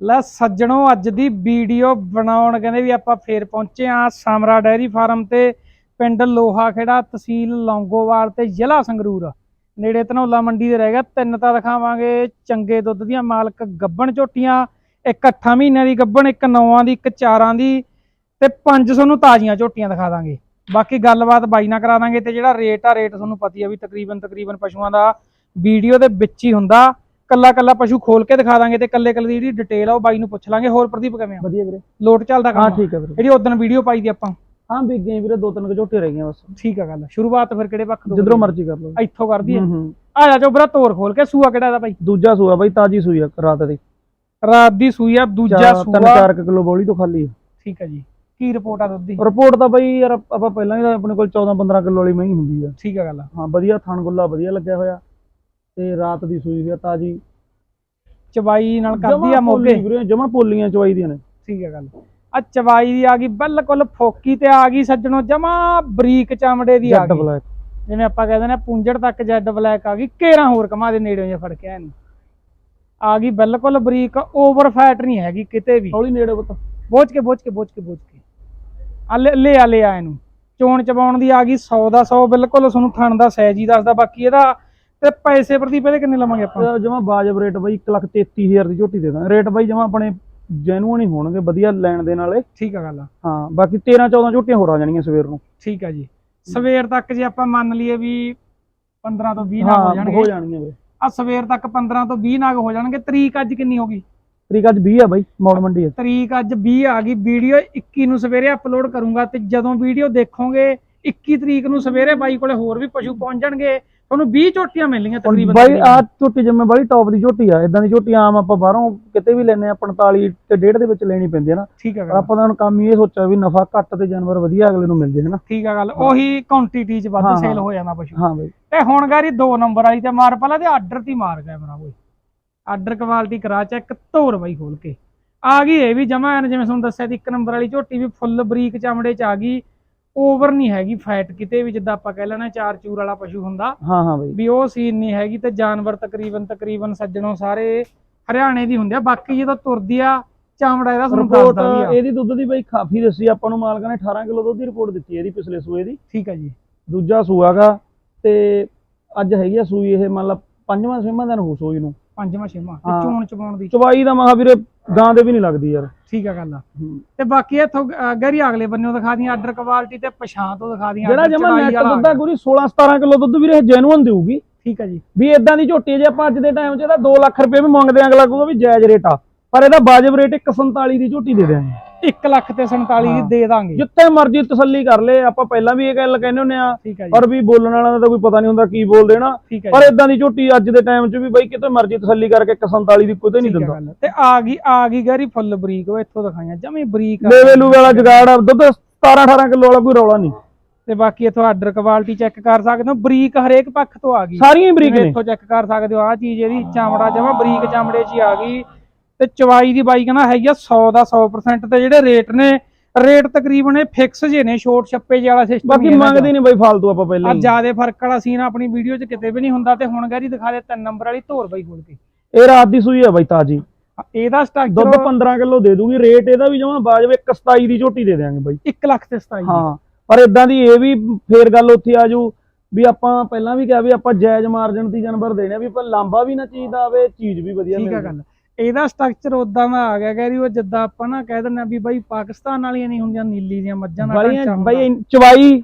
ਲੈ ਸੱਜਣੋ, ਅੱਜ ਦੀ ਵੀਡੀਓ ਬਣਾਉਣ ਕਹਿੰਦੇ ਵੀ ਆਪਾਂ ਫੇਰ ਪਹੁੰਚੇ ਆ ਸਾਮਰਾ ਡੈਰੀ ਫਾਰਮ ਤੇ, ਪਿੰਡ ਲੋਹਾ ਖੇੜਾ ਤਹਿਸੀਲ ਲੌਂਗੋਵਾਲ ਤੇ ਜ਼ਿਲ੍ਹਾ ਸੰਗਰੂਰ। ਨੇੜੇ ਧਨੌਲਾ ਮੰਡੀ ਦੇ ਰਹਿ ਗਿਆ, ਤਿੰਨ ਤਾਂ ਦਿਖਾਵਾਂਗੇ। ਚੰਗੇ ਦੁੱਧ ਦੀਆਂ ਮਾਲਕ ਗੱਬਣ ਝੋਟੀਆਂ, ਇੱਕ 8 ਮਹੀਨਿਆਂ ਦੀ ਗੱਬਣ, ਇੱਕ 9 ਦੀ, ਇੱਕ 4 ਦੀ ਤੇ 500 ਨੂੰ ਤਾਜ਼ੀਆਂ ਝੋਟੀਆਂ ਦਿਖਾ ਦਾਂਗੇ। ਬਾਕੀ ਗੱਲਬਾਤ ਬਾਈ ਨਾਲ ਕਰਾ ਦਾਂਗੇ ਤੇ ਜਿਹੜਾ ਰੇਟ ਆ, ਰੇਟ ਤੁਹਾਨੂੰ ਪਤੀ ਆ ਵੀ ਤਕਰੀਬਨ ਤਕਰੀਬਨ ਪਸ਼ੂਆਂ ਦਾ ਵੀਡੀਓ ਦੇ ਵਿੱਚ ਹੀ ਹੁੰਦਾ। ਕੱਲਾ ਕੱਲਾ ਪਸ਼ੂ ਖੋਲ ਕੇ ਦਿਖਾ ਦਾਂਗੇ ਤੇ ਕੱਲੇ ਕੱਲੇ ਦੀ ਜਿਹੜੀ ਡਿਟੇਲ ਆ ਉਹ ਬਾਈ ਨੂੰ ਪੁੱਛ ਲਾਂਗੇ। ਹੋਰ ਪ੍ਰਦੀਪ ਕਿਵੇਂ ਆ? ਵਧੀਆ ਵੀਰੇ। ਲੋਟ ਚੱਲਦਾ ਹਾਂ ਕੰਮ ਠੀਕ ਹੈ ਵੀਰੇ। ਜਿਹੜੀ ਉਦੋਂ ਵੀਡੀਓ ਪਾਈ ਦੀ ਆਪਾਂ। ਹਾਂ ਵਿਕ ਗਏ ਵੀਰੇ ਦੋ ਤਿੰਨ ਕੁ ਝੋਟੇ ਰਹਿ ਗਈਆਂ ਬਸ। ਠੀਕ ਆ ਗੱਲ। ਸ਼ੁਰੂਆਤ ਫਿਰ ਕਿਹੜੇ ਪੱਖ ਤੋਂ ਜਿੱਧਰੋਂ ਮਰਜ਼ੀ ਕਰ ਲਓ। ਇੱਥੋਂ ਕਰਦੀ ਹੈ ਹੂੰ ਹੂੰ। ਆ ਜਾ ਚੋਬਰਾ ਤੋਰ ਖੋਲ ਕੇ। ਸੂਆ ਕਿਹੜਾ ਦਾ ਬਾਈ? ਦੂਜਾ ਸੂਆ ਬਾਈ ਤਾਜੀ ਸੂਈ ਆ ਰਾਤ ਦੀ। ਰਾਤ ਦੀ ਸੂਈ ਆ ਦੂਜਾ ਸੂਆ। 4 ਕਿਲੋ ਬੋਲੀ ਤੋਂ ਖਾਲੀ ਠੀਕ ਆ ਜੀ। ਕੀ ਰਿਪੋਰਟ ਆ ਦੁੱਧ? ਦੀ ਰਿਪੋਰਟ ਤਾਂ ਬਾਈ ਯਾਰ ਆਪਾਂ ਪਹਿਲਾਂ ਹੀ ਆਪਣੇ ਕੋਲ 14 15 ਕਿਲੋ ਵਾਲੀ ਮਹੀਂ ਹੁੰਦੀ ਆ। ਠੀਕ ਆ ਗੱਲ ਹਾਂ ਵਧੀਆ ਥਣ ਗੁੱਲਾ ਵਧੀਆ ਲੱਗਿਆ ਹੋਇਆ। ਤੇ ਰਾਤ ਦੀ ਸੂਈ ਆ ਤਾਜੀ। ਚਵਾਈ ਨਾਲ ਕਰਦੀ ਆ ਮੋਗੇ? ਜਮਾ ਪੋਲੀਆਂ ਚਵਾਈ ਦੀਆਂ ਨੇ। ਠੀਕ ਆ ਗੱਲ। ਆ ਚਵਾਈ ਦੀ ਆ ਗਈ ਬਿਲਕੁਲ ਫੋਕੀ ਤੇ ਆ ਗਈ ਸੱਜਣੋ ਜਮਾ ਬਰੀਕ ਚਮੜੇ ਦੀ ਆ ਗਈ। ਬਲੈਕ। ਜਿਵੇਂ ਆਪਾਂ ਕਹਿੰਦੇ ਨੇ ਪੁੰਜੜ ਤੱਕ ਜੈਡ ਬਲੈਕ ਆ ਗਈ ਕੇਰਾਂ ਹੋਰ ਕਮਾ ਦੇ ਨੇੜੇ ਜੇ ਫੜ ਕੇ ਆਇਆ ਨੂੰ ਆ ਗਈ ਬਿਲਕੁਲ ਬਰੀਕ ਓਵਰ ਫੈਟ ਨਹੀਂ ਹੈਗੀ ਕਿਤੇ ਵੀ। ਹੌਲੀ ਨੇੜੇ ਪੁੱਤ। ਬੋਝ ਕੇ ਬੋਝ ਕੇ ਬੋਝ ਕੇ ਬੋਝ ਕੇ। ਆ ਲੈ ਲੈ ਆ ਲੈ ਆ ਇਹਨੂੰ। ਚੋਣ ਚਬਾਉਣ ਦੀ ਆ ਗਈ 100 ਦਾ 100 ਬਿਲਕੁਲ ਤੁਹਾਨੂੰ ਥਣ ਦਾ ਸਾਈਜ਼ ਹੀ ਦੱਸਦਾ ਬਾਕੀ ਇਹਦਾ ਤੇ ਪੈਸੇ ਪ੍ਰਦੀਪ ਇਹਦੇ ਕਿੰਨੇ ਲਵਾਂਗੇ ਆਪਾਂ? ਜਮਾ ਬਾਜਬ ਰੇਟ ਬਾਈ 133000 ਦੀ ਝੋਟੀ ਦੇ ਦਾਂ ਰੇਟ ਬਾਈ ਜਮਾ ਆਪਣੇ ਜੈਨੂਅਨ ਹੀ ਹੋਣਗੇ ਵਧੀਆ ਲੈਣ ਦੇ ਨਾਲੇ ਠੀਕ ਆ ਗੱਲ ਹਾਂ ਬਾਕੀ 13 14 ਝੋਟੀਆਂ ਹੋਰ ਆ ਜਾਣਗੀਆਂ ਸਵੇਰ ਨੂੰ। ਠੀਕ ਆ ਜੀ। ਸਵੇਰ ਤੱਕ ਜੇ ਆਪਾਂ ਮੰਨ ਲਈਏ ਵੀ 15 ਤੋਂ 20 ਨਾਗ ਹੋ ਜਾਣਗੇ। ਜਾਣਗੀਆਂ ਵੀਰੇ। ਆ ਸਵੇਰ ਤੱਕ 15 ਤੋਂ 20 ਨਾਗ ਹੋ ਜਾਣਗੇ। ਤਰੀਕ ਅੱਜ ਕਿੰਨੀ ਹੋ ਗਈ? ਤਰੀਕ ਅੱਜ 20 ਆ ਬਾਈ ਮੌੜ ਮੰਡੀ ਹੈ ਤਰੀਕ ਅੱਜ 20 ਆ ਗਈ। ਵੀਡੀਓ 21 ਨੂੰ ਸਵੇਰੇ ਅਪਲੋਡ ਕਰੂੰਗਾ ਤੇ ਜਦੋਂ ਵੀਡੀਓ ਦੇਖੋਗੇ 21 ਤਰੀਕ ਨੂੰ ਸਵੇਰੇ ਬਾਈ ਕੋਲੇ ਹੋਰ ਵੀ ਪਸ਼ੂ ਪਹੁੰਚ ਜਾਣਗੇ। ਤੁਹਾਨੂੰ 20 ਝੋਟੀਆਂ ਮਿਲਣਗੀਆਂ ਹੁਣ ਤਕਰੀਬਨ ਬਾਈ। ਆ ਝੋਟੀ ਜਿਵੇਂ ਬਾਈ ਟੌਪ ਦੀ ਝੋਟੀ ਆ ਇਦਾਂ ਦੀ ਝੋਟੀ ਆਮ ਆਪਾਂ ਬਾਹਰੋਂ ਕਿਤੇ ਵੀ ਲੈਨੇ ਆ 45 ਤੇ ਡੇਢ ਦੇ ਵਿੱਚ ਲੈਣੀ ਪੈਂਦੀ ਹੈ ਨਾ। ਠੀਕ ਆ ਪਰ ਆਪਾਂ ਤਾਂ ਹੁਣ ਕੰਮ ਹੀ ਇਹ ਸੋਚਿਆ ਵੀ ਨਫਾ ਘੱਟ ਤੇ ਜਾਨਵਰ ਵਧੀਆ ਅਗਲੇ ਨੂੰ ਮਿਲ ਜੇ ਹਨਾ। ਠੀਕ ਆ ਗੱਲ ਉਹੀ ਕੁਆਂਟੀਟੀ ਚ ਵੱਧ ਹਾਂ, ਸੇਲ ਹਾਂ। ਹੋ ਜਾਂਦਾ ਪਸ਼ੂ। ਹਾਂ ਬਾਈ। ਤੇ ਹੁਣ ਗਾਰੀ 2 ਨੰਬਰ ਵਾਲੀ ਤੇ ਮਾਰ ਪਹਿਲਾਂ ਤੇ ਆਰਡਰ ਤੇ ਹੀ ਮਾਰ ਕੈਮਰਾ ਓਏ। ਆਰਡਰ ਕੁਆਲਿਟੀ ਕਰਾ ਚੈੱਕ ਧੋਰ ਬਾਈ ਖੋਲ ਕੇ। ਆ ਗਈ ਇਹ ਵੀ ਜਮਾ ਜਿਵੇਂ ਤੁਹਾਨੂੰ ਦੱਸਿਆ ਸੀ ਇੱਕ ਨੰਬਰ ਵਾਲੀ ਝੋਟੀ ਵੀ ਫੁੱਲ ਬਰੀਕ ਚਮੜੇ ਚ ਆ ਗਈ। ਓਵਰ ਨਹੀਂ ਹੈਗੀ ਫੈਟ ਕਿਤੇ ਵੀ ਜਿੱਦਾਂ ਆਪਾਂ ਕਹਿ ਲੈਣਾ ਚਾਰ ਚੂਰ ਵਾਲਾ ਪਸ਼ੂ ਹੁੰਦਾ ਹਾਂ ਹਾਂ ਬਾਈ। ਵੀ ਉਹ ਸੀਨ ਨਹੀਂ ਹੈਗੀ ਤੇ ਜਾਨਵਰ ਤਕਰੀਬਨ ਤਕਰੀਬਨ ਸੱਜਣੋਂ ਸਾਰੇ ਹਰਿਆਣੇ ਦੀ ਹੁੰਦੇ ਆ ਬਾਕੀ ਜਦੋਂ ਤੁਰਦੀ ਆ ਚਮੜਾ ਇਹਦਾ ਤੁਹਾਨੂੰ ਦੱਸਦਾ ਵੀ ਆ। ਇਹਦੀ ਦੁੱਧ ਦੀ ਬਾਈ ਕਾਫੀ ਦੱਸੀ ਆਪਾਂ ਨੂੰ ਮਾਲਕਾਂ ਨੇ 18 ਕਿਲੋ ਦੁੱਧ ਦੀ ਰਿਪੋਰਟ ਦਿੱਤੀ ਇਹਦੀ ਪਿਛਲੇ ਸੂਏ ਦੀ। ਠੀਕ ਆ ਜੀ। ਦੂਜਾ ਸੂਆਗਾ ਤੇ ਅੱਜ ਹੈਗੀ ਆ ਸੂਈ ਇਹ ਮੰਨ ਲਾ ਪੰਜਵਾਂ ਛੇਵਾਂ ਦਿਨ ਹੋ ਸੂਈ ਨੂੰ। ਪੰਜਵਾਂ ਛੇਵਾਂ ਤੇ ਹਾਂ। ਚੋਣ ਚਪਾਉਣ ਦੀ। ਚਵਾਈ ਦਾ ਮਹਾ ਵੀਰੇ ਗਾਂ ਦੇ ਵੀ ਨਹੀਂ ਲੱਗਦੀ ਯਾਰ। ਠੀਕ ਆ ਗੱਲ ਤੇ ਬਾਕੀ ਇਥੋਂ ਗਰੀ ਅਗਲੇ ਬੰਨਿਓ ਦਿਖਾ ਦੀਆਂ ਆਰਡਰ ਕੁਆਲਿਟੀ ਤੇ ਪਛਾਣ ਤੋਂ ਦਿਖਾ ਦੀਆਂ ਜਿਹੜਾ ਜਮਾ ਨੈਟ ਦੁੱਧ ਦਾ ਗੁਰੀ 16 17 ਕਿਲੋ ਦੁੱਧ ਵੀਰੇ ਜੈਨੂਅਨ ਦੇਊਗੀ। ਠੀਕ ਆ ਜੀ। ਵੀ ਇਦਾਂ ਦੀ ਝੋਟੀ ਜੇ ਆਪਾਂ ਅੱਜ ਦੇ ਟਾਈਮ 'ਚ ਇਹਦਾ 2 ਲੱਖ ਰੁਪਏ ਵੀ ਮੰਗਦੇ ਆਂ ਅਗਲਾ ਕਹੂਗਾ ਵੀ ਜਾਇਜ਼ ਰੇਟ ਆ। ਪਰ ਇਹਦਾ ਵਾਜਬ ਰੇਟ 147 ਦੀ ਝੋਟੀ ਦੇ ਦਿਆਂਗੇ। 1 ਲੱਖ ਤੇ 47 ਦੀ ਦਾਂਗੇ। ਜਿੱਥੇ ਮਰਜ਼ੀ ਤਸੱਲੀ ਕਰ ਲੈ ਆਪਾਂ ਪਹਿਲਾਂ ਵੀ ਇਹ ਗੱਲ ਕਹਿੰਦੇ ਹੁੰਦੇ ਆ ਪਰ ਵੀ ਬੋਲਣ ਵਾਲਿਆਂ ਦਾ ਤਾਂ ਕੋਈ ਪਤਾ ਨਹੀਂ ਹੁੰਦਾ ਕੀ ਠੀਕ ਆ ਪਰ ਇਦਾਂ ਦੀ ਝੋਟੀ ਅੱਜ ਦੇ ਟਾਈਮ 'ਚ ਵੀ ਬਾਈ ਕਿਤੇ ਮਰਜ਼ੀ ਤਸੱਲੀ ਕਰਕੇ 147 ਦੀ ਕੋਈ ਨਹੀਂ ਦਿੰਦਾ। ਤੇ ਆ ਗਈ ਆ ਗਈ ਗਰੀ ਫੁੱਲ ਬਰੀਕ ਉਹ ਇੱਥੋਂ ਦਿਖਾਈਆਂ ਜਮੀ ਬਰੀਕ ਲੇਵੇ ਲੂਵੇ ਵਾਲਾ ਜਗਾੜ ਦੁੱਧ 17 18 ਕਿਲੋ ਵਾਲਾ ਕੋਈ ਰੌਲਾ ਨਹੀਂ। ਤੇ ਬਾਕੀ ਇੱਥੋਂ ਆਰਡਰ ਕੁਆਲਿਟੀ ਚੈੱਕ ਕਰ ਸਕਦੇ ਹੋ ਬਰੀਕ ਹਰੇਕ ਪੱਖ ਤੋਂ ਆ ਗਈ। ਸਾਰੀਆਂ ਬਰੀਕ ਨੇ। ਇੱਥੋਂ ਚੈੱਕ ਕਰ ਸਕਦੇ ਹੋ ਆ ਚੀਜ਼ ਇਹਦੀ ਚਮੜਾ ਜਮਾ ਬਰੀਕ ਚਮੜੇ 'ਚ ਆ ਗਈ। ਤੇ ਚਵਾਈ ਦੀ ਬਾਈ ਕਹਿੰਦਾ ਹੈਗੀ ਆ 100 ਦਾ 100% ਤੇ ਜਿਹੜੇ ਰੇਟ ਨੇ ਰੇਟ ਤਕਰੀਬਨ ਇਹ ਫਿਕਸ ਜੇ ਨੇ ਛੋਟ ਛੱਪੇ ਵਾਲਾ ਸਿਸਟਮ ਬਾਕੀ ਮੰਗਦੇ ਨਹੀਂ ਬਾਈ ਫਾਲਤੂ ਆਪਾਂ ਪਹਿਲਾਂ ਆ ਹੀ। ਜਿਆਦੇ ਫ਼ਰਕ ਵਾਲਾ ਸੀਨ ਆਪਣੀ ਵੀਡੀਓ 'ਚ ਕਿਤੇ ਵੀ ਨਹੀਂ ਹੁੰਦਾ ਤੇ ਹੁਣ ਗੈਰੀ ਦਿਖਾ ਦੇ ਤਿੰਨ ਨੰਬਰ ਵਾਲੀ ਧੋਰ ਬਾਈ ਖੋਲ ਕੇ। ਇਹ ਰਾਤ ਦੀ ਸੂਈ ਆ ਬਾਈ ਤਾਜੀ। ਇਹਦਾ ਦੁੱਧ ਸਟਰਕਚਰ 15 ਕਿਲੋ ਦੇ ਦੂਗੀ ਰੇਟ ਇਹਦਾ ਵੀ ਜਮਾ ਬਾਜਵੇ 127 ਦੀ ਝੋਟੀ ਦੇ ਦੇਾਂਗੇ ਬਾਈ। 1 ਲੱਖ ਤੇ 27 ਹਾਂ ਪਰ ਇਦਾਂ ਦੀ ਇਹ ਵੀ ਫੇਰ ਗੱਲ ਉੱਥੇ ਆ ਜੂ ਵੀ ਆਪਾਂ ਪਹਿਲਾਂ ਵੀ ਕਿਹਾ ਵੀ ਆਪਾਂ ਜਾਇਜ਼ ਮਾਰਜਨ ਦੀ ਜਾਨਵਰ ਦੇਣੇ ਵੀ ਪਰ ਲਾਂਬਾ ਵੀ ਨਾ ਚੀਜ਼ ਦਾ ਆਵੇ ਚੀਜ਼ ਵੀ ਵਧੀਆ ਠੀਕ ਆ ਮਿਲੇ ਗੱਲ। ਇਹਦਾ ਸਟਰਕਚਰ ਉਦਾਂ ਦਾ ਆ ਗਿਆ ਗੈਰੀ ਉਹ ਜਿੱਦਾਂ ਆਪਾਂ ਨਾ ਕਹਿ ਦਿੰਦੇ ਆ ਵੀ ਬਾਈ ਪਾਕਿਸਤਾਨ ਵਾਲੀਆਂ ਨਹੀਂ ਹੁੰਦੀਆਂ ਨੀਲੀ ਦੀਆਂ ਮੱਝਾਂ ਦਾ ਬਾਲੀਆਂ ਢਾਂਚਾ। ਬਾਈ ਚਵਾਈ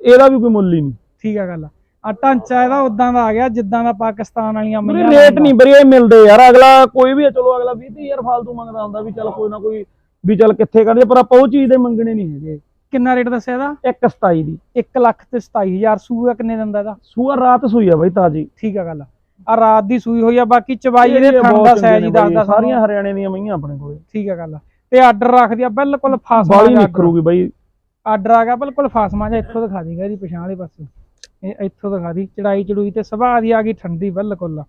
ਇਹਦਾ ਵੀ ਕੋਈ ਮੁੱਲ ਹੀ ਨਹੀਂ। ਠੀਕ ਆ ਗੱਲ। ਆ ਢਾਂਚਾ ਇਹਦਾ ਉਦਾਂ ਦਾ ਆ ਗਿਆ ਜਿੱਦਾਂ ਦਾ ਪਾਕਿਸਤਾਨ ਵਾਲੀਆਂ ਮੱਝਾਂ ਰੇਟ ਨਹੀਂ ਵੀਰੇ ਮਿਲਦੇ ਯਾਰ ਅਗਲਾ ਕੋਈ ਵੀ ਆ, ਚਲੋ ਅਗਲਾ 20 ਹਜ਼ਾਰ ਫਾਲਤੂ ਮੰਗਦਾ ਹੁੰਦਾ ਵੀ ਚੱਲ ਕੋਈ ਨਾ ਕੋਈ ਵੀ ਚੱਲ ਕਿੱਥੇ ਕਰਦੇ ਪਰ ਆਪਾਂ ਉਹ ਚੀਜ਼ ਦੇ ਮੰਗਣੇ ਨਹੀਂ ਹੈਗੇ। ਕਿੰਨਾ ਰੇਟ ਦੱਸਿਆ ਇਹਦਾ? 127 ਦੀ। 1 ਲੱਖ ਤੇ 27000 ਸੂਆ ਕਿੰਨੇ ਦਿੰਦਾ ਇਹਦਾ? ਸੂਆ ਰਾਤ ਸੂਈ ਆ ਬਾਈ ਤਾਜੀ। ਠੀਕ ਆ ਗੱਲ। ਆ ਰਾਤ ਦੀ ਸੂਈ ਹੋਈ ਆ ਬਾਕੀ ਚਵਾਈ ਇਹ ਇਹਦੇ ਥਣ ਦਾ ਸਾਈਜ਼ ਹੀ ਦੱਸਦਾ ਸਾਰੀਆਂ ਹਰਿਆਣੇ ਦੀਆਂ ਮਈਆਂ ਆਪਣੇ ਕੋਲੇ। ਠੀਕ ਆ ਗੱਲ ਤੇ ਆਰਡਰ ਰੱਖਦੀ ਆ ਬਿਲਕੁਲ ਫਾਸਮਾ ਬਾਲੀ ਨਿਖਰੂਗੀ ਬਾਈ। ਆਰਡਰ ਆ ਗਿਆ ਬਿਲਕੁਲ ਫਾਸਮਾ ਜਿਹਾ ਇੱਥੋਂ ਦਿਖਾ ਦੇਗਾ ਇਹਦੀ ਪਛਾਣ ਵਾਲੇ ਪਾਸੇ। ਇਹ ਇੱਥੋਂ ਦਿਖਾ ਦੀ ਚੜਾਈ ਚੜੂਈ ਤੇ ਸੁਭਾਅ ਦੀ ਆ ਗਈ ਠੰਡੀ ਬਿਲਕੁਲ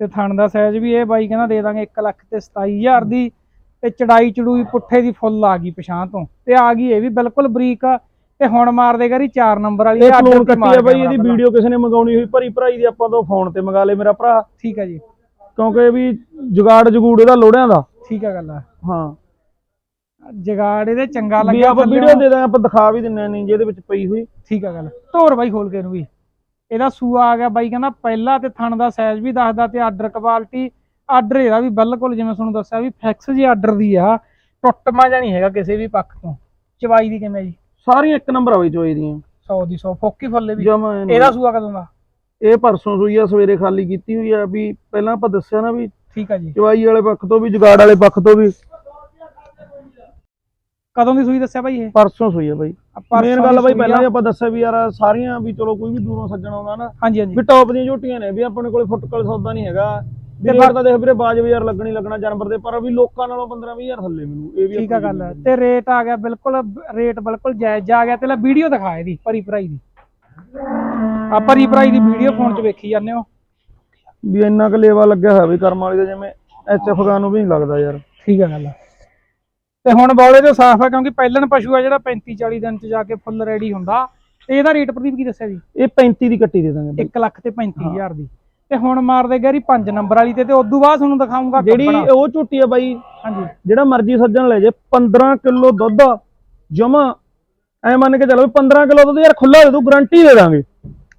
ਤੇ ਥਣ ਦਾ ਸਾਈਜ਼ ਵੀ ਇਹ ਬਾਈ ਕਹਿੰਦਾ ਦੇ ਦਾਂਗੇ 1 ਲੱਖ ਤੇ 27000 ਦੀ। ਤੇ ਚੜਾਈ ਚੜੂਈ ਪੁੱਠੇ ਦੀ ਫੁੱਲ ਆ ਗਈ ਪਛਾਣ ਤੋਂ। ਤੇ ਆ ਗਈ ਇਹ ਵੀ ਬਿਲਕੁਲ ਬਰੀਕ ਆ। ਤੇ ਹੁਣ ਮਾਰ ਦੇਗਾ ਰੀ 4 ਨੰਬਰ ਵਾਲੀ ਇਹ ਸਲੂਨ ਤੇ ਕੱਟੀ ਮਾਰ ਆ ਬਾਈ ਇਹਦੀ। ਵੀਡੀਓ ਕਿਸੇ ਨੇ ਮੰਗਾਉਣੀ ਹੋਈ ਭਰੀ ਭਰਾਈ ਦੀ ਆਪਾਂ ਤੋਂ ਫੋਨ ਤੇ ਮੰਗਾ ਲੇ ਮੇਰਾ ਭਰਾ। ਠੀਕ ਆ ਜੀ। ਕਿਉਂਕਿ ਵੀ ਜੁਗਾੜ ਜਗੂੜ ਇਹਦਾ ਲੋੜਿਆਂ ਦਾ। ਠੀਕ ਆ ਗੱਲ ਆ। ਹਾਂ। ਜਗਾੜ ਇਹਦੇ ਚੰਗਾ ਲੱਗਿਆ ਆਪਾਂ। ਵੀਡੀਓ ਦੇ ਦਾਂਗੇ ਆਪਾਂ ਦਿਖਾ ਵੀ ਦਿੰਨੇ ਨਹੀਂ ਜਿਹਦੇ ਵਿੱਚ ਪਈ ਹੋਈ। ਠੀਕ ਆ ਗੱਲ। ਧੋਰ ਬਾਈ ਖੋਲ ਕੇ ਇਹਨੂੰ ਵੀ। ਇਹਦਾ ਸੂਆ ਆ ਗਿਆ ਬਾਈ ਕਹਿੰਦਾ ਪਹਿਲਾ ਤੇ ਥਣ ਦਾ ਸਾਈਜ਼ ਵੀ ਦੱਸਦਾ ਤੇ ਆਰਡਰ ਕੁਆਲਿਟੀ ਆਰਡਰ ਇਹਦਾ ਵੀ ਬਿਲਕੁਲ ਜਿਵੇਂ ਤੁਹਾਨੂੰ ਦੱਸਿਆ ਵੀ ਫਿਕਸ ਜੀ ਆਰਡਰ ਦੀ ਆ। ਟੁੱਟਮਾ ਜਾਂ ਨਹੀਂ ਹੈਗਾ ਕਿਸੇ ਵੀ ਪੱਖ ਤੋਂ। ਚਵਾਈ ਦੀ ਕਿਵੇਂ ਜੀ? ਸਾਰੀਆਂ ਇੱਕ ਨੰਬਰ ਆ ਬਈ ਦੀਆਂ। 100 ਦੀ 100 ਫੋਕੀ ਫੱਲੇ ਵੀ। ਜਮਾ ਇਹਦਾ ਸੂਆ ਕਦੋਂ ਦਾ? ਇਹ ਪਰਸੋਂ ਸੂਈ ਆ ਸਵੇਰੇ ਖਾਲੀ ਕੀਤੀ ਹੋਈ ਆ। ਵੀ ਪਹਿਲਾਂ ਆਪਾਂ ਦੱਸਿਆ ਨਾ ਵੀ ਠੀਕ ਆ ਜੀ। ਚਵਾਈ ਵਾਲੇ ਪੱਖ ਤੋਂ ਵੀ ਜੁਗਾੜ ਵਾਲੇ ਪੱਖ ਤੋਂ ਵੀ। ਕਦੋਂ ਦੀ ਸੂਈ ਦੱਸਿਆ ਬਾਈ ਇਹ? ਪਰਸੋਂ ਸੂਈ ਆ ਬਈ। ਮੇਨ ਗੱਲ ਬਈ ਪਹਿਲਾਂ। ਵੀ ਆਪਾਂ ਦੱਸਿਆ ਵੀ ਯਾਰ ਸਾਰੀਆਂ ਵੀ ਚਲੋ ਕੋਈ ਵੀ ਦੂਰੋਂ ਸੱਜਣ ਆਉਂਦਾ ਨਾ। ਹਾਂਜੀ ਹਾਂਜੀ। ਵੀ ਟੌਪ ਦੀਆਂ ਝੋਟੀਆਂ ਨੇ ਵੀ ਆਪਣੇ ਕੋਲੇ ਫੁੱਟਕਲ ਸੌਦਾ ਨਹੀਂ ਹੈਗਾ। ਵੀ ਤੇ ਰੇਟ ਤਾਂ ਦੇਖ ਵੀਰੇ ਬਾਜਬ ਯਾਰ ਲੱਗਣੀ ਲੱਗਣਾ ਜਾਨਵਰ ਦੇ ਪਰ ਵੀ ਲੋਕਾਂ ਨਾਲੋਂ 15 20000 ਥੱਲੇ ਮੈਨੂੰ ਇਹ ਵੀ ਠੀਕ ਆ ਗੱਲ ਤੇ ਰੇਟ ਆ ਗਿਆ ਬਿਲਕੁਲ ਰੇਟ ਬਿਲਕੁਲ ਜਾਇਜ਼ ਜਾ ਗਿਆ। ਤੇ ਲੈ ਵੀਡੀਓ ਦਿਖਾ ਇਹਦੀ ਭਰੀ ਭਰਾਈ ਦੀ। ਆ ਭਰੀ ਭਰਾਈ ਦੀ ਵੀਡੀਓ ਫੋਨ 'ਚ ਵੇਖੀ ਜਾਂਦੇ ਹੋ। ਵੀ ਇੰਨਾ ਕੁ ਲੇਵਾ ਲੱਗਿਆ ਹੋਇਆ ਵੀ ਕਰਮ ਵਾਲੀ ਦਾ ਜਿਵੇਂ ਐਚਐਫ ਗਾ ਨੂੰ ਵੀ ਨਹੀਂ ਲੱਗਦਾ ਯਾਰ। ਠੀਕ ਆ ਗੱਲ ਤੇ ਹੁਣ ਬੌਲੇ ਤੋਂ ਸਾਫ਼ ਆ ਕਿਉਂਕਿ ਪਹਿਲਣ ਪਸ਼ੂ ਆ ਜਿਹੜਾ 35 40 ਦਿਨ 'ਚ ਜਾ ਕੇ ਫੁੱਲ ਰੈਡੀ ਹੁੰਦਾ। ਤੇ ਇਹਦਾ ਰੇਟ ਪ੍ਰਦੀਪ ਕੀ ਦੱਸਿਆ ਜੀ? ਇਹ 35 ਦੀ ਕੱਟੀ ਦੇ ਦਾਂਗੇ ਬਈ। 1 ਲੱਖ ਤੇ 35000 ਦੀ। ਤੇ ਹੁਣ ਮਾਰਦੇ ਗੈਰੀ 5 ਨੰਬਰ ਵਾਲੀ ਤੇ ਤੇ ਉਦੋਂ ਬਾਅਦ ਤੁਹਾਨੂੰ ਦਿਖਾਉਂਗਾ ਜਿਹੜੀ। ਉਹ ਝੋਟੀ ਆ ਬਾਈ ਹਾਂਜੀ। ਜਿਹੜਾ ਮਰਜ਼ੀ ਸੱਜਣ ਲੈ ਜੇ 15 ਕਿਲੋ ਦੁੱਧ ਜਮਾ ਐ ਮੰਨ ਕੇ ਚੱਲੋ ਵੀ 15 ਕਿਲੋ ਦੁੱਧ ਯਾਰ ਖੁੱਲਾ ਦੇ ਦੂ ਗਾਰੰਟੀ ਦੇ ਦਾਂਗੇ।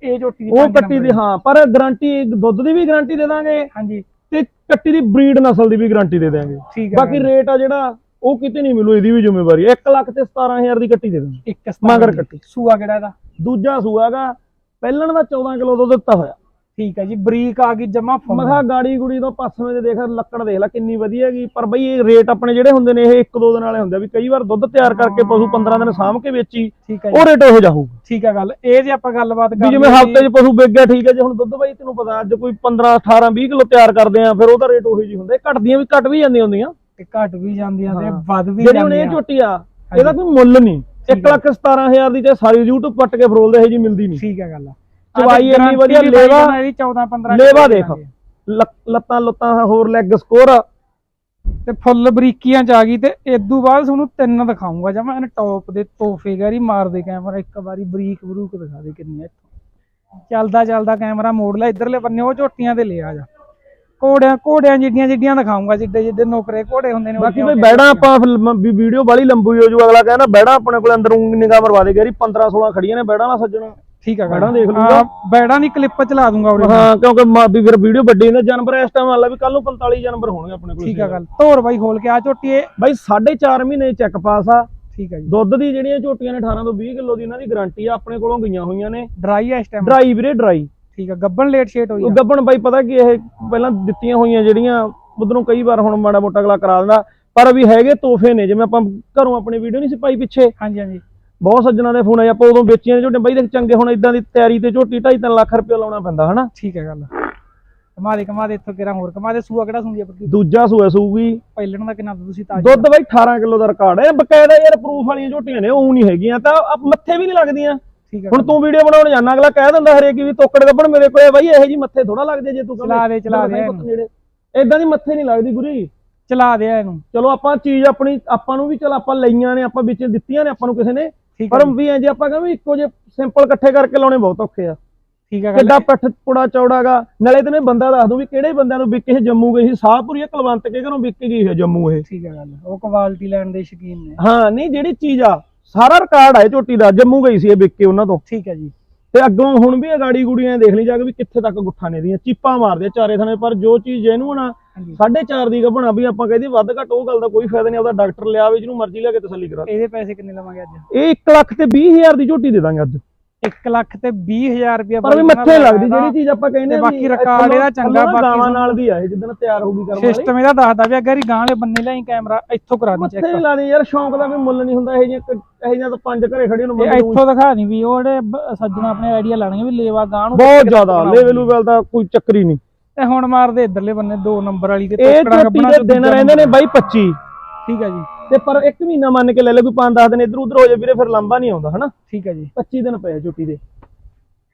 ਇਹ ਝੋਟੀ ਦੀ ਉਹ ਕੱਟੀ ਦੀ ਹਾਂ ਪਰ ਗਾਰੰਟੀ ਦੁੱਧ ਦੀ ਵੀ ਗਾਰੰਟੀ ਦੇ ਦਾਂਗੇ ਹਾਂਜੀ। ਤੇ ਕੱਟੀ ਦੀ ਬਰੀਡ ਨਸਲ ਦੀ ਵੀ ਗਾਰੰਟੀ ਦੇ ਦਾਂਗੇ। ਬਾਕੀ ਰੇਟ ਆ ਜਿਹੜਾ ਉਹ ਕਿਤੇ ਨਹੀਂ ਮਿਲੂ ਇਹਦੀ ਵੀ ਜ਼ਿੰਮੇਵਾਰੀ 1 ਲੱਖ ਤੇ 17000 ਦੀ ਕੱਟੀ ਦੇ ਦਾਂਗੇ ਮਗਰ ਕੱਟੀ। ਸੂਆ ਕਿਹੜਾ ਇਹਦਾ? ਦੂਜਾ ਸੂਆਗਾ ਪਹਿਲਣ ਦਾ 14 ਕਿਲੋ ਦੁੱਧ ਦਿੱਤਾ ਹੋਇਆ। ਠੀਕ ਹੈ ਜੀ ਬਰੀਕ ਆ ਗਈ ਜਮਾ ਫੁੱਲ। ਮੈਂ ਕਿਹਾ ਗਾੜੀ ਗੁੜੀ ਤੋਂ ਪਾਸਵੇਂ ਦੇ ਦੇਖ ਲੱਕੜ ਦੇਖ ਲੈ ਕਿੰਨੀ ਵਧੀਆ ਹੈਗੀ। ਪਰ ਬਈ ਇਹ ਰੇਟ ਆਪਣੇ ਜਿਹੜੇ ਹੁੰਦੇ ਨੇ ਇਹ ਇੱਕ ਦੋ ਦਿਨ ਵਾਲੇ ਹੁੰਦੇ ਆ ਵੀ ਕਈ ਵਾਰ ਦੁੱਧ ਤਿਆਰ ਕਰਕੇ ਪਸ਼ੂ 15 ਦਿਨ ਸਾਂਭ ਕੇ ਵੇਚੀ ਹੈ ਜੀ। ਉਹ ਰੇਟ ਇਹੋ ਜਿਹਾ ਹੋਊਗਾ। ਠੀਕ ਹੈ ਗੱਲ ਇਹ ਜੇ ਆਪਾਂ ਗੱਲਬਾਤ ਕਰ ਜਿਵੇਂ ਹਫ਼ਤੇ 'ਚ ਪਸ਼ੂ ਵਿਕ ਗਿਆ ਠੀਕ ਹੈ ਜੇ ਹੁਣ ਦੁੱਧ ਬਾਈ ਤੈਨੂੰ ਪਤਾ ਅੱਜ ਕੋਈ 15 18 20 ਕਿਲੋ ਤਿਆਰ ਕਰਦੇ ਆ ਫਿਰ ਉਹਦਾ ਰੇਟ ਉਹੀ ਜਿਹੀ ਹੁੰਦਾ। ਘਟਦੀਆਂ ਵੀ ਘਟ ਵੀ ਜਾਂਦੀਆਂ ਹੁੰਦੀਆਂ। ਤੇ ਘਟ ਵੀ ਜਾਂਦੀਆਂ ਤੇ ਹਾਂ। ਵੱਧ ਵੀ ਜਿਹੜੀ ਹੁਣ ਇਹ ਜਾਂਦੀਆਂ। ਝੋਟੀ ਆ ਇਹਦਾ ਕੋਈ ਮੁੱਲ ਨਹੀਂ। 1 ਲੱਖ 17000 ਦੀ ਤੇ ਸਾਰੀ YouTube ਪੱਟ ਕੇ ਫਰੋਲਦੇ ਇਹ ਜੀ ਮਿਲਦੀ ਨਹੀਂ। ਠੀਕ ਹੈ ਗੱਲ ਚਵਾਈ ਇੰਨੀ ਵਧੀਆ, ਲੇਵਾ- ਇਹਦੀ 14 15 ਲੇਵਾ ਦੇਖ। ਲੱਤਾਂ ਲੁੱਤਾਂ ਹੋਰ ਲੈਗ ਸਕੋਰ ਤੇ ਫੁੱਲ ਬਰੀਕੀਆਂ ਚ ਆ ਗਈ ਤੇ ਇਦੋਂ ਬਾਅਦ ਤੁਹਾਨੂੰ ਤਿੰਨ ਦਿਖਾਉਂਗਾ ਜਮਾ ਇਹਨੇ ਟੌਪ ਦੇ ਤੋਹਫੇ ਗਾਰੀ ਮਾਰ ਦੇ ਕੈਮਰਾ ਇੱਕ ਵਾਰੀ ਬਰੀਕ ਬਰੂਕ ਦਿਖਾ ਦੇ ਕਿੰਨੀ ਇੱਥੋਂ। ਚੱਲਦਾ ਚੱਲਦਾ ਕੈਮਰਾ ਮੋੜ ਲੈ ਇਧਰਲੇ ਬੰਨੇ ਉਹ ਝੋਟੀਆਂ ਤੇ ਲੈ ਆ ਜਾ। ਘੋੜਿਆਂ ਘੋੜਿਆਂ ਜਿੱਡੀਆਂ ਜਿੱਡੀਆਂ ਦਿਖਾਉਂਗਾ ਜਿੱਡੇ ਜਿੱਡੇ ਨੌਕਰੇ ਘੋੜੇ ਹੁੰਦੇ ਨੇ ਬਾਕੀ ਬਈ ਬੈੜਾ ਆਪਾਂ ਵੀਡੀਓ ਬਾਲੀ ਲੰਬੀ ਹੋ ਜੂ ਅਗਲਾ ਕਹਿੰਦਾ ਬੈੜਾ ਆਪਣੇ ਕੋਲ ਅੰਦਰ ਨਿਗਾਹ ਮਰਵਾ ਦੇ ਗਰੀ 15 16 ਖੜੀਆਂ ਨੇ ਬੈੜਾ ਵਾਲਾ ਸੱਜਣਾ। ਠੀਕ ਆ ਬੈੜਾਂ ਦੇਖ ਹਾਂ, ਬੈੜਾਂ ਦੀ ਕਲਿੱਪ ਚਲਾ ਦੂੰਗਾ ਉਰੇ ਹਾਂ ਕਿਉਂਕਿ ਵੀ ਫਿਰ ਵੀਡੀਓ ਵੱਡੀ ਨੇ ਜਾਨਵਰ ਇਸ ਟਾਈਮ ਆਲਾ ਵੀ ਕੱਲ ਨੂੰ 45 ਜਾਨਵਰ ਹੋਣਗੇ ਆਪਣੇ ਕੋਲ ਠੀਕ ਆ ਗੱਲ। ਧੋਰ ਬਾਈ ਖੋਲ ਕੇ ਆ ਝੋਟੀ ਇਹ ਬਾਈ 4.5 ਮਹੀਨੇ ਚੈੱਕ ਪਾਸ ਆ। ਠੀਕ ਆ ਜੀ। ਦੁੱਧ ਦੀ ਜਿਹੜੀਆਂ ਝੋਟੀਆਂ ਨੇ 18 ਤੋਂ 20 ਕਿਲੋ ਦੀ ਇਹਨਾਂ ਦੀ ਗਾਰੰਟੀ ਆ ਆਪਣੇ ਕੋਲੋਂ ਗਈਆਂ ਹੋਈਆਂ ਨੇ। ਡਰਾਈ ਆ ਇਸ ਟਾਈਮ ਡਰਾਈ ਵੀਰੇ ਡਰਾਈ ਠੀਕ ਆ ਗੱਬਣ ਲੇਟ ਸ਼ੇਟ ਹੋਈ ਆ। ਗੱਬਣ ਬਾਈ ਪਤਾ ਕੀ ਇਹ ਪਹਿਲਾਂ ਦਿੱਤੀਆਂ ਹੋਈਆਂ ਜਿਹੜੀਆਂ ਉਧਰੋਂ ਕਈ ਵਾਰ ਹੁਣ ਮਾੜਾ ਮੋਟਾ ਅਗਲਾ ਕਰਾ ਦਿੰਦਾ। ਪਰ ਵੀ ਹੈਗੇ ਤੋਹਫੇ ਨੇ ਜਿਵੇਂ ਆਪਾਂ ਘਰੋਂ ਆਪਣੀ ਵੀਡੀਓ ਨਹੀਂ ਸੀ ਪਾਈ ਪਿੱਛੇ। ਹਾਂਜੀ ਹਾਂਜੀ। ਬਹੁਤ ਸੱਜਣਾ ਦੇ ਫੋਨ ਆਏ ਆਪਾਂ ਉਦੋਂ ਵੇਚੀਆਂ ਨੇ ਝੋਟੇ ਬਾਈ ਦੇ ਚੰਗੇ ਹੁਣ ਇਦਾਂ ਦੀ ਤਿਆਰੀ ਤੇ ਝੋਟੀ 2.5 ਲੱਖ ਰੁਪਏ ਲਾਉਣਾ ਪੈਂਦਾ ਹਨਾ? ਠੀਕ ਹੈ ਗੱਲ। ਕਮਾ ਦੇ ਕਮਾ ਦੇ ਇੱਥੋਂ ਕਿਹੜਾ ਹੋਰ ਕਮਾ ਦੇ ਸੂਆ ਕਿਹੜਾ ਸੁਣਦੀ ਆ ਪ੍ਰਤੀ ਦੂਜਾ ਸੂਆ ਸੂਗੀ। ਪਹਿਲਣ ਦਾ ਕਿੰਨਾ ਤੁਸੀਂ ਤਾਜ ਦੁੱਧ ਬਾਈ 18 ਕਿਲੋ ਦਾ ਰਿਕਾਰਡ ਹੈ। ਬਕਾਇਦਾ ਯਾਰ ਪ੍ਰੂਫ ਵਾਲੀਆਂ ਝੋਟੀਆਂ ਨੇ ਉਹ ਨਹੀਂ ਹੈਗੀਆਂ ਤਾਂ ਆਹ ਮੱਥੇ ਵੀ ਨਹੀਂ ਲੱਗਦੀਆਂ। ਠੀਕ ਹੈ ਹੁਣ ਤੂੰ ਵੀਡੀਓ ਬਣਾਉਣ ਜਾਣਾ ਅਗਲਾ ਕਹਿ ਦਿੰਦਾ ਹਰੇਕ ਵੀ ਤੋਕੜ ਗੱਬਣ ਮੇਰੇ ਕੋਲੇ ਬਾਈ ਇਹੋ ਜੀ ਮੱਥੇ ਥੋੜਾ ਲੱਗਦੇ ਜੇ ਤੂੰ ਚਲਾ ਦੇ, ਚਲਾ ਦੇ ਇਦਾਂ ਦੀ ਮੱਥੇ ਨਹੀਂ ਲੱਗਦੀ ਗੁਰੀ। ਚਲਾ ਦੇ ਇਹਨੂੰ। ਚਲੋ ਆਪਾਂ ਚੀਜ਼ ਆਪਣੀ ਆਪਾਂ ਨੂੰ ਵੀ ਚਲ ਆਪਾਂ ਲਈਆਂ ਨੇ ਆਪਾਂ ਵਿੱਚ ਦਿੱਤੀਆਂ ਨੇ ਆਪਾਂ ਨੂੰ ਕਿਸੇ ਨੇ। ਠੀਕ ਪਰ ਵੀ ਐ ਜੇ ਆਪਾਂ ਕਹਿੰਦੇ ਇੱਕੋ ਜੇ ਸਿੰਪਲ ਇਕੱਠੇ ਕਰਕੇ ਲਾਉਣੇ ਬਹੁਤ ਔਖੇ ਆ। ਠੀਕ ਹੈ ਕਿੱਡਾ ਪੱਠ ਪੁੜਾ ਚੌੜਾਗਾ ਨਾਲੇ ਤੈਨੂੰ ਬੰਦਾ ਦੱਸ ਦੂੰ ਵੀ ਕਿਹੜੇ ਬੰਦਿਆਂ ਨੂੰ ਵਿਕ ਜੰਮੂ ਗਈ ਸੀ? ਸਾਹਪੁਰੀ ਕੁਲਵੰਤ ਕੇ ਘਰੋਂ ਵਿਕ ਗਈ ਹੈ ਜੰਮੂ ਇਹ। ਠੀਕ ਹੈ ਗੱਲ ਉਹ ਕੁਆਲਿਟੀ ਲੈਣ ਦੇ ਸ਼ੌਕੀਨ ਨੇ। ਹਾਂ ਨਹੀਂ ਜਿਹੜੀ ਚੀਜ਼ ਆ ਸਾਰਾ ਰਿਕਾਰਡ ਆ ਝੋਟੀ ਦਾ। ਜੰਮੂ ਗਈ ਸੀ ਇਹ ਵਿਕ ਕੇ ਉਹਨਾਂ ਤੋਂ। ਠੀਕ ਹੈ ਜੀ। ਤੇ ਅੱਗੋਂ ਹੁਣ ਵੀ ਇਹ ਗਾੜੀ ਗੁੜੀਆਂ ਦੇਖ ਲਈ ਜਾ ਕੇ ਵੀ ਕਿੱਥੇ ਤੱਕ ਗੁੱਠਾ ਨੇ ਦੀਆਂ ਚੀਪਾਂ ਮਾਰਦੇ ਆ ਚਾਰੇ ਥਾਣੇ। ਪਰ ਜੋ ਚੀਜ਼ ਜੈਨੂਨ ਆ 4.5 ਦੀ ਗੱਭਣਾ ਵੀ ਆਪਾਂ ਕਹਿੰਦੇ ਵੱਧ ਘੱਟ ਉਹ ਗੱਲ ਦਾ ਕੋਈ ਫਾਇਦਾ ਨਹੀਂ ਆਪਦਾ ਡਾਕਟਰ ਲਿਆ ਵੀ ਜਿਹਨੂੰ ਮਰਜ਼ੀ ਲੈ ਕੇ ਤਸੱਲੀ ਕਰਾ ਇਹਦੇ ਪੈਸੇ ਕਿੰਨੇ ਲਵਾਂਗੇ ਅੱਜ? ਇਹ 1 ਲੱਖ ਤੇ 20000 ਦੀ ਝੋਟੀ ਦੇ ਦਾਂਗੇ ਅੱਜ। 1 ਲੱਖ ਤੇ 20000 ਰੁਪਏ ਪਰ ਵੀ ਮੱਥੇ ਲੱਗਦੀ ਜਿਹੜੀ ਚੀਜ਼ ਆਪਾਂ ਕਹਿੰਦੇ ਬਾਕੀ record ਇਹਦਾ ਚੰਗਾ, ਬਾਕੀ ਗਾਵਾਂ ਨਾਲ ਦੀ ਆ ਇਹ ਜਿੱਦਣ ਤਿਆਰ ਹੋਊਗੀ ਕਰਮ ਵਾਲੀ। ਸਿਸਟਮ ਇਹਦਾ ਦੱਸਦਾ ਵੀ ਅਗਰ ਹੀ ਗਾਂ ਵਾਲੇ ਬੰਨੇ ਲਈ ਕੈਮਰਾ ਇੱਥੋਂ ਕਰਾ ਦੀ ਮੱਥੇ ਚੈੱਕ ਨਹੀਂ ਲਾਦੇ ਯਾਰ ਸ਼ੌਂਕ ਦਾ ਵੀ ਮੁੱਲ ਨਹੀਂ ਹੁੰਦਾ ਇਹ ਕ- ਇਹ ਜਿਹੀਆਂ ਤਾਂ ਪੰਜ ਘਰੇ ਖੜੇ ਨੂੰ ਇਹ ਬੰਦੇ ਨੂੰ ਇੱਥੋਂ ਦਿਖਾ ਨਹੀਂ ਵੀ ਉਹ ਜਿਹੜੇ ਸੱਜਣਾ ਆਪਣੇ ਆਈਡੀਆ ਲਾਣਗੇ ਵੀ ਲੇਵਾ ਗਾਂ ਨੂੰ ਬਹੁਤ ਜ਼ਿਆਦਾ ਬਣਾਉਗੀ। ਲੈਵਲ ਵੈਲ ਦਾ ਕੋਈ ਚੱਕਰ ਹੀ ਨਹੀਂ। ਤੇ ਹੁਣ ਮਾਰਦੇ ਇਧਰਲੇ ਬੰਨੇ ਦੋ ਨੰਬਰ ਵਾਲੀ ਤੇ ਇਹ ਟੋਕੜਾ ਝੋਟੀ ਦੇ ਦਿਨ ਰਹਿੰਦੇ ਨੇ। ਬਾਈ 25 ਠੀਕ ਹੈ ਜੀ। ਤੇ ਪਰ ਇੱਕ ਮਹੀਨਾ ਮੰਨ ਕੇ ਲੈ ਲੈ ਕੋਈ 5-10 ਦਿਨ ਇੱਧਰ ਉੱਧਰ ਹੋ ਜਾ ਵੀਰੇ ਫਿਰ ਲੰਬਾ ਨਹੀਂ ਆਉਂਦਾ ਹਨਾ? ਠੀਕ ਹੈ ਜੀ। 25 ਦਿਨ ਪਏ ਝੋਟੀ ਦੇ।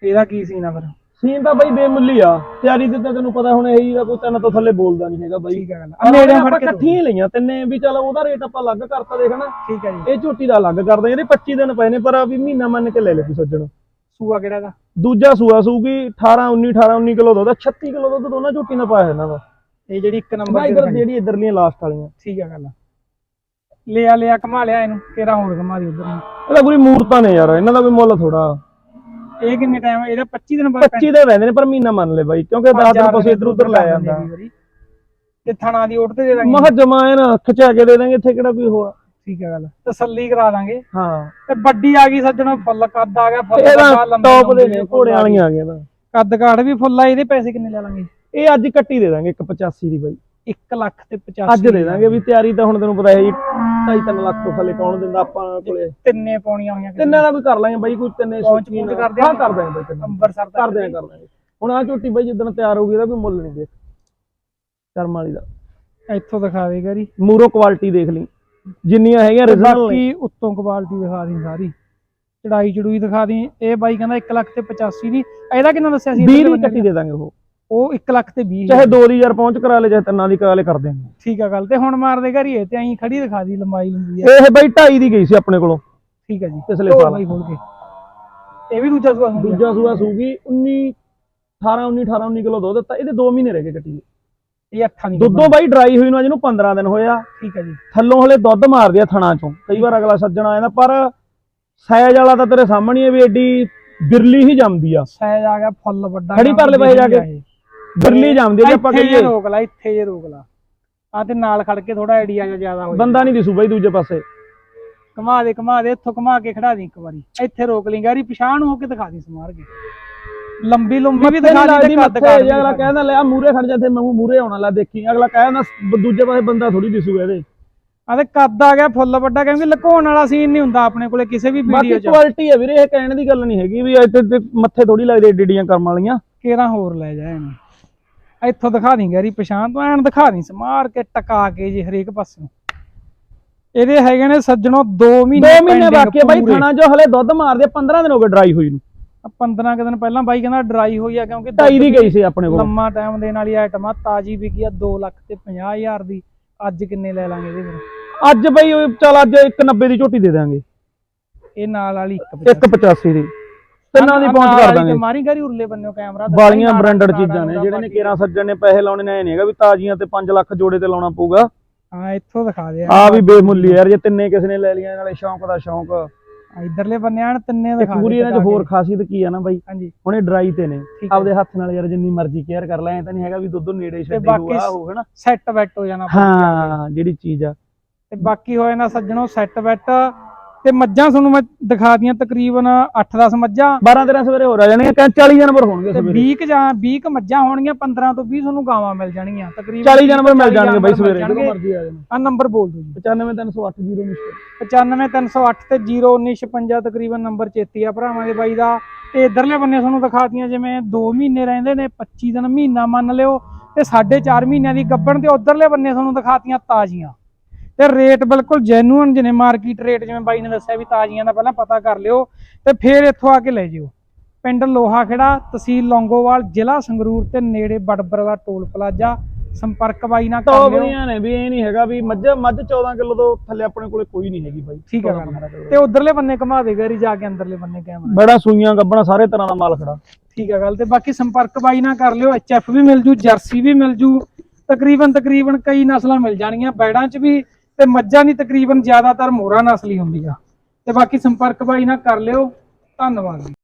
ਇਹਦਾ ਕੀ ਸੀਨ ਆ ਫਿਰ? ਸੀਨ ਤਾਂ ਬਾਈ ਬੇਮੁੱਲੀ ਆ। ਤਿਆਰੀ ਤੇ ਤੈਨੂੰ ਪਤਾ ਹੁਣ ਇਹੀ ਆ ਕੋਈ ਤਿੰਨ ਤੋਂ ਥੱਲੇ ਬੋਲਦਾ ਨਹੀਂ ਹੈਗਾ ਬਾਈ। ਠੀਕ ਹੈ ਗੱਲ। ਨੇੜੇ ਆਪਾਂ ਫੜ ਕੇ ਦੋ। ਇਕੱਠੀਆਂ ਲਈਆਂ ਤਿੰਨੇ ਵੀ ਚਲ ਉਹਦਾ ਰੇਟ ਆਪਾਂ ਅਲੱਗ ਕਰਤਾ ਦੇਖਣਾ ਠੀਕ ਹੈ ਜੀ। ਇਹ ਝੋਟੀ ਦਾ ਅਲੱਗ ਕਰਦੇ ਇਹਦੇ 25 ਦਿਨ ਪਏ ਨੇ ਪਰ ਆ ਵੀ ਮਹੀਨਾ ਮੰਨ ਕੇ ਲੈ ਲੈ ਤੂੰ ਸੱਜਣ। ਸੂਆ ਕਿਹੜਾ ਦਾ ਦੂਜਾ ਸੂਆ ਸੂਗੀ 18 19 18 19 ਕਿਲੋ ਦੁੱਧ। 36 ਕਿਲੋ ਦੁੱਧ ਦੋਨਾਂ ਝੋਟੀ ਦਾ ਪਾਇਆ ਇਹਨਾਂ ਦਾ? ਇਹ ਜਿਹੜੀ ਇੱਕ ਨੰਬਰ ਤੇ ਇਧਰ। ਜਿਹੜੀ ਇਧਰਲੀਆਂ ਲਾਸਟ ਵਾਲੀਆਂ। ਠੀਕ ਆ ਗੱਲ ਲਿਆ ਲਿਆ ਘਮਾ ਲਿਆ ਇਹਨੂੰ। ਕਿਹੜਾ ਹੋਰ ਘਮਾ ਦੀ ਉਧਰ ਨੂੰ। ਇਹਦਾ ਪੂਰੀ ਮੂਰਤਾਂ ਨੇ ਯਾਰ ਇਹਨਾਂ ਦਾ ਵੀ ਮੁੱਲ ਥੋੜਾ ਇਹ ਕਿੰਨੇ ਟਾਈਮ ਇਹਦਾ 25 ਦਿਨ ਬਾਅਦ 25 ਦੇ ਰਹਿੰਦੇ ਨੇ ਪਰ ਮਹੀਨਾ ਮੰਨ ਲੈ ਬਾਈ ਕਿਉਂਕਿ 10 ਦਿਨ ਪਸੇ ਇਧਰ ਉਧਰ ਲੈ ਜਾਂਦਾ ਤੇ ਥਣਾ ਦੀ ਉੱਠ ਤੇ ਦੇ ਦਾਂਗੇ। ਮੈਂ ਕਿਹਾ ਜਮਾ ਇਹ ਨਾ ਖਿਚਾ ਕੇ ਦੇ ਦਾਂਗੇ ਇੱਥੇ ਕਿਹੜਾ ਕੋਈ ਹੋਆ ਠੀਕ ਆ ਗੱਲ। ਤਸੱਲੀ ਕਰਾ ਦਾਂਗੇ ਹਾਂ। ਤੇ ਵੱਡੀ ਆ ਗਈ ਸੱਜਣੋ ਫੁੱਲ ਕੱਦ ਆ ਗਿਆ ਫੁੱਲ ਇਹਦਾ ਟੌਪ ਦੇ ਨੇ ਘੋੜੇ ਵਾਲੀਆਂ ਆ ਗਈਆਂ ਤਾਂ। ਕੱਦ ਕਾਠ ਵੀ ਫੁੱਲ ਆ ਇਹਦੇ ਪੈਸੇ ਕਿੰਨੇ ਲੈ ਲਾਂਗੇ? ਇਹ ਅੱਜ ਕੱਟੀ ਦੇ ਦਾਂਗੇ 185 ਦੀ ਬਾਈ। 1 ਲੱਖ ਤੇ 85 ਅੱਜ ਦੇ ਦਾਂਗੇ ਵੀ ਤਿਆਰੀ ਤਾਂ ਹੁਣ ਤੈਨੂੰ ਪਤਾ ਹੈ ਜੀ 2.5 ਲੱਖ ਤੋਂ ਥੱਲੇ ਕੌਣ ਦਿੰਦਾ ਆਪਾਂ ਕੋਲੇ। ਤਿੰਨੇ ਪਾਉਣੀਆਂ ਹੋਈਆਂ ਤਿੰਨਾਂ ਦਾ ਵੀ ਕਰ ਲਾਂਗੇ ਬਾਈ ਕੋਈ ਤਿੰਨੇ ਪਹੁੰਚ ਸ਼ੌਕੀਨ ਪਹੁੰਚ ਆ। ਕਰਦੇ ਹਾਂ ਆ? ਕਰ ਦਾਂਗੇ ਬਾਈ ਤਿੰਨਾਂ ਦਾ। ਅੰਬਰਸਰ ਤੱਕ ਕਰ ਦਿਆਂ ਕਰ ਦਾਂਗੇ ਹੁਣ ਆ ਝੋਟੀ ਬਾਈ ਜਿੱਦਣ ਤਿਆਰ ਹੋ ਗਈ ਇਹਦਾ ਵੀ ਮੁੱਲ ਨਹੀਂ ਦੇਖ। ਕਰਮ ਵਾਲੀ ਦਾ। ਇੱਥੋਂ ਦਿਖਾ ਦੇਗਾ ਜੀ ਮੂਰੋ ਕੁਆਲਿਟੀ ਦੇਖ ਲਈ। ਜਿੰਨੀਆਂ ਹੈਗੀਆਂ ਤੇ ਨੇ। ਬਾਕੀ ਉੱਤੋਂ ਕੁਆਲਿਟੀ ਦਿਖਾ ਦੀ ਸਾਰੀ। ਚੜਾਈ ਚੜੂਈ ਦਿਖਾ ਦੀ ਇਹ ਬਾਈ ਕਹਿੰਦਾ 1 ਲੱਖ ਤੇ 85 ਦੀ ਇਹਦਾ ਕਿੰਨਾ ਦੱਸਿਆ ਸੀ 20 ਇਹਦੇ ਦੀ ਕੱਟੀ ਦੇ ਦਾਂਗੇ ਉਹ। ਉਹ 1 ਲੱਖ ਤੇ 20 ਚਾਹੇ 2 ਦੀ ਯਾਰ ਪਹੁੰਚ ਕਰਾ ਲੈ ਚਾਹੇ ਤਿੰਨਾਂ ਦੀ ਕਰਾ ਲੈ ਕਰ ਦਿਆਂਗੇ। ਠੀਕ ਆ ਗੱਲ। ਤੇ ਹੁਣ ਮਾਰ ਦੇ ਘਰੀ ਤੇ ਐਂ ਖੜੀ ਦਿਖਾ ਦੀ ਲੰਬਾਈ ਲੰਬੀ ਆ। ਇਹ ਬਾਈ 2.5 ਦੀ ਗਈ ਸੀ ਆਪਣੇ ਕੋਲੋਂ। ਠੀਕ ਆ ਜੀ। ਪਿਛਲੇ ਸਾਲ। ਬਾਈ ਖੋਲ ਕੇ। ਇਹ ਵੀ ਦੂਜਾ ਸੁਆ ਦੂਜਾ ਸੂਆ ਸੂਗੀ। 19 18 19 18 19 ਕਿਲੋ ਦੁੱਧ ਦਿੱਤਾ। ਇਹਦੇ 2 ਮਹੀਨੇ ਰਹਿ ਗਏ ਕੱਟੀ ਦੇ। ਇਹ ਅੱਠਾਂ ਦੀ ਦੁੱਧੋਂ ਬਾਈ ਡਰਾਈ ਹੋਈ ਨੂੰ ਅਜ ਨੂੰ 15 ਦਿਨ ਹੋਇਆ ਠੀਕ ਆ ਜੀ। ਥੱਲੋਂ ਹਲੇ ਦੁੱਧ ਮਾਰਦੀ ਆ ਥਣਾ ਚੋਂ। ਕਈ ਵਾਰ ਅਗਲਾ ਸੱਜਣ ਆ ਜਾਂਦਾ ਪਰ ਸਾਇਜ ਵਾਲਾ ਤਾਂ ਤੇਰੇ ਸਾਹਮਣੇ ਹੀ ਵੀ ਐਡੀ ਬਿਰਲੀ ਹੀ ਜੰਮਦੀ ਆ। ਸਾਈਜ਼ ਆ ਗਿਆ ਫੁੱਲ ਵੱਡਾ ਖੜੀ ਪਰਲੇ ਪਾਸੇ ਜਾ ਕੇ। ਬਿਰਲੀ ਜੰਮਦੀ ਜੇ ਆਪਾਂ ਕਹੀਏ। ਰੋਕ ਲਾ ਇੱਥੇ ਜੇ ਰੋਕ ਲਾ। ਆ ਤੇ ਨਾਲ ਖੜ ਕੇ ਥੋੜਾ ਆਈਡੀਆ ਜ਼ਿਆਦਾ ਹੋ ਬੰਦਾ ਨਹੀਂ ਦਿਸੂ ਬਾਈ ਦੂਜੇ ਪਾਸੇ। ਕਮਾ ਦੇ ਕਮਾ ਦੇ ਇੱਥੋਂ ਕਮਾ ਕੇ ਖੜਾ ਦੀ ਇੱਕ ਵਾਰੀ। ਇੱਥੇ ਰੋਕ ਲਈ ਗਾਰੀ ਪਿਛਾਣ ਹੋ ਕੇ ਦਿਖਾ ਦੀ ਸਮਾਰ ਕੇ। ਲੰਬੀ ਲੰਬੀ ਵੀ ਦਿਖਾ ਦੀ ਕੱਦ ਜੇ ਅਗਲਾ। ਕਹਿੰਦਾ ਲੈ ਆ ਮੂਰੇ ਖੜ ਜਾ ਤੇ ਮੈਂ ਮੂਰੇ ਆਉਣਾ ਲੈ ਦੇਖੀ। ਅਗਲਾ ਕਹਿੰਦਾ ਦੂਜੇ ਪਾਸੇ ਬੰਦਾ ਥੋੜੀ ਦਿਸੂਗਾ ਇਹਦੇ। ਆ ਤੇ ਕੱਦ ਆ ਗਿਆ ਫੁੱਲ ਵੱਡਾ ਕਿਉਂਕਿ ਲੁਕਾਉਣ ਵਾਲਾ ਸੀਨ ਨਹੀਂ ਹੁੰਦਾ ਆਪਣੇ ਕੋਲੇ ਕਿਸੇ ਵੀ ਵੀਡੀਓ ਬਾਕੀ 'ਚ। ਕੁਆਲਿਟੀ ਹੈ ਵੀਰੇ ਇਹ ਕਹਿਣ ਦੀ ਗੱਲ ਨਹੀਂ ਹੈਗੀ ਵੀ ਇੱਥੇ ਮੱਥੇ ਥੋੜੀ ਲੱਗਦੀ ਏਡੀਆਂ ਕਰਮ ਵਾਲੀਆਂ। ਕੇਰਾ ਹੋਰ ਲੈ ਜਾ ਇਹਨੂੰ। ਇੱਥੋਂ ਦਿਖਾ ਦੀ ਗਾਰੀ ਪਛਾਣ ਤੋਂ ਐਨ ਦਿਖਾ ਦੀ ਸਮਾਰ ਕੇ ਟਕਾ ਕੇ ਜੀ ਹਰੇਕ ਪਾਸੇ। ਇਹਦੇ ਹੈਗੇ ਨੇ ਸੱਜਣੋ 2 ਮਹੀਨੇ 2 ਮਹੀਨੇ ਬਾਕੀ ਬਾਈ। ਥਣਾ ਜੋ ਹਲੇ ਦੁੱਧ ਮਾਰਦੇ 15 ਦਿਨ ਹੋ ਗਏ ਡਰਾਈ ਹੋਈ ਨੂੰ। 15 ਕੁ ਦਿਨ ਪਹਿਲਾਂ ਬਾਈ ਕਹਿੰਦਾ ਡਰਾਈ ਹੋਈ ਆ ਕਿਉਂਕਿ ਢਾਈ ਦੀ ਗਈ ਸੀ ਆਪਣੇ ਕੋਲ। ਲੰਮਾ ਟਾਈਮ ਦੇਣ ਵਾਲੀ ਆਈਟਮ ਆ ਤਾਜੀ ਵਿਕੀ ਆ 2 ਲੱਖ ਤੇ 50 ਹਜ਼ਾਰ ਦੀ। ਅੱਜ ਕਿੰਨੇ ਲੈ ਲਾਂਗੇ ਇਹਦੇ ਫਿਰ? ਅੱਜ ਬਈ ਚੱਲ ਅੱਜ 190 ਦੀ ਝੋਟੀ ਦੇ ਦਾਂਗੇ ਇਹ ਨਾਲ ਵਾਲੀ 1 185 ਦੀ। ਤਿੰਨਾਂ ਦੀ ਪਹੁੰਚ ਕਰ ਦਾਂਗੇ। ਮਾਰੀ ਗਾਰੀ ਉਰਲੇ ਬੰਨਿਓ ਕੈਮਰਾ ਬਾਲੀਆਂ ਬ੍ਰਾਂਡਡ ਚੀਜ਼ਾਂ ਨੇ ਜਿਹੜੇ ਨੇ ਕੇਰਾਂ ਸੱਜਣ ਨੇ ਪੈਸੇ ਲਾਉਣੇ ਨੇ ਐ ਨਹੀਂ ਹੈਗਾ ਵੀ ਤਾਜ਼ੀਆਂ ਤੇ 5 ਲੱਖ ਜੋੜੇ ਤੇ ਲਾਉਣਾ ਪਊਗਾ। ਹਾਂ ਇੱਥੋਂ ਦਿਖਾ ਦੇ ਆ। ਵੀ ਬੇਮੁੱਲੀ ਯਾਰ ਜੇ ਤਿੰਨੇ ਕਿਸੇ ਨੇ ਲੈ ਲਿਆ ਨਾਲੇ ਸ਼ੌਂਕ ਦਾ ਸ਼ੌਂਕ। ਇਧਰਲੇ ਬੰਨੇ ਆਣ ਤਿੰਨੇ ਦਿਖਾ ਪੂਰੀ ਇਹਨਾਂ 'ਚ ਹੋਰ। ਖਾਸੀਅਤ ਕੀ ਆ ਨਾ ਬਾਈ? ਹਾਂਜੀ। ਹੁਣ ਇਹ ਡਰਾਈ ਤੇ ਨੇ। ਆਪਦੇ ਹੱਥ ਨਾਲ ਯਾਰ ਜਿੰਨੀ ਮਰਜ਼ੀ ਕੇਅਰ ਕਰ ਲੈ ਐ ਤਾਂ ਨਹੀਂ ਹੈਗਾ ਵੀ ਦੁੱਧ ਨੇੜੇ ਛੱਡੀ ਹੋਆ ਹੋ ਹੈਨਾ? ਸੈੱਟ ਬੈਟ ਹੋ ਜਾਣਾ ਹਾਂ ਜਿਹੜੀ ਚੀਜ਼ ਆ। ਤੇ ਬਾਕੀ ਹੋਏ ਨਾ ਸੱਜਣੋ ਸੈੱਟ ਬੈਟ ਤੇ ਮੱਝਾਂ ਤੁਹਾਨੂੰ ਮੈਂ ਦਿਖਾ ਦੀਆਂ ਤਕਰੀਬਨ 8-10 ਮੱਝਾਂ। 12 13 ਸਵੇਰੇ ਹੋ ਜਾਣਗੇ ਕਹਿੰਦੇ 40 ਜਾਨਵਰ ਹੋਣਗੇ ਤੇ ਸਵੇਰੇ। 20 ਕੁ ਜਾਂ 20 ਕੁ ਮੱਝਾਂ ਹੋਣਗੀਆਂ 15 ਤੋਂ 20 ਤੁਹਾਨੂੰ ਗਾਵਾਂ ਮਿਲ ਜਾਣਗੀਆਂ ਤਕਰੀਬਨ 40 ਜਾਨਵਰ ਮਿਲ 40 ਜਾਣਗੇ ਬਾਈ ਸਵੇਰੇ ਜਦੋਂ। ਮਰਜ਼ੀ ਆ ਜਾਣਾ। ਆ ਨੰਬਰ ਬੋਲ ਦਿਓ ਜੀ। 95308 ਮੁਸ਼ਕਿਲ 95308 ਤੇ 01956 ਤਕਰੀਬਨ ਨੰਬਰ ਚੇਤੀ ਆ ਭਰਾਵਾਂ ਦੇ ਬਾਈ ਦਾ। ਤੇ ਇਧਰਲੇ ਬੰਨੇ ਤੁਹਾਨੂੰ ਦਿਖਾਤੀਆਂ ਜਿਵੇਂ 2 ਮਹੀਨੇ ਰਹਿੰਦੇ ਨੇ 25 ਦਿਨ ਮਹੀਨਾ ਮੰਨ ਲਿਓ ਤੇ 4.5 ਮਹੀਨਿਆਂ ਦੀ ਗੱਬਣ ਤੇ ਉਧਰਲੇ ਬੰਨੇ ਤੁਹਾਨੂੰ ਦਿਖਾਤੀਆਂ ਤਾਜ਼ੀਆਂ। ਤੇ ਰੇਟ ਬਿਲਕੁਲ ਜੈਨੂਅਨ ਜਿਹਨੇ ਮਾਰਕੀਟ ਰੇਟ ਜਿਵੇਂ ਬਾਈ ਨੇ ਦੱਸਿਆ ਵੀ ਤਾਜ਼ੀਆਂ ਦਾ ਪਹਿਲਾਂ ਪਤਾ ਕਰ ਲਿਓ ਤੇ ਫਿਰ ਇੱਥੋਂ ਆ ਕੇ ਲੈ ਜਿਓ। ਪਿੰਡ ਲੋਹਾ ਖੇੜਾ ਤਹਿਸੀਲ ਲੌਂਗੋਵਾਲ ਜ਼ਿਲ੍ਹਾ ਸੰਗਰੂਰ ਤੇ ਨੇੜੇ ਬੜਬਰ ਦਾ ਟੋਲ ਪਲਾਜ਼ਾ। ਸੰਪਰਕ ਬਾਈ ਨਾਲ ਕਰ ਲਿਓ। ਦੀਆਂ ਨੇ ਵੀ ਇਹ ਨਹੀਂ ਹੈਗਾ ਵੀ ਮੱਝ ਮੱਝ 14 ਕਿਲੋ ਤੋਂ ਥੱਲੇ ਆਪਣੇ ਕੋਲੇ ਕੋਈ ਨਹੀਂ ਹੈਗੀ ਬਾਈ। ਠੀਕ ਹੈ ਗੱਲ ਤੇ ਉਧਰਲੇ ਬੰਨੇ ਘੁਮਾ ਦੇ ਗਰੀ ਜਾ ਕੇ ਅੰਦਰਲੇ ਬੰਨੇ ਕੈਮਰਾ। ਬੜਾ ਸੂਈਆਂ ਗੱਬਣਾ ਸਾਰੇ ਤਰ੍ਹਾਂ ਦਾ ਮਾਲ ਖੜਾ। ਠੀਕ ਹੈ ਗੱਲ ਤੇ ਬਾਕੀ ਸੰਪਰਕ ਬਾਈ ਨਾਲ ਕਰ ਲਿਓ ਐਚਐਫ ਵੀ ਮਿਲ ਜੂ ਜਰਸੀ ਵੀ ਮਿਲ ਜੂ ਤਕਰੀਬਨ ਤਕਰੀਬਨ ਕਈ ਨਸਲਾਂ ਮਿਲ ਜਾਣਗੀਆਂ ਬੈੜਾਂ 'ਚ ਵੀ ਤੇ ਮੱਝਾਂ ਦੀ ਤਕਰੀਬਨ ਜ਼ਿਆਦਾਤਰ ਮੋਹਰਾ ਨਸਲੀ ਹੁੰਦੀ ਆ ਤੇ ਬਾਕੀ ਸੰਪਰਕ ਬਾਈ ਨਾਲ ਕਰ ਲਿਓ। ਧੰਨਵਾਦ ਜੀ।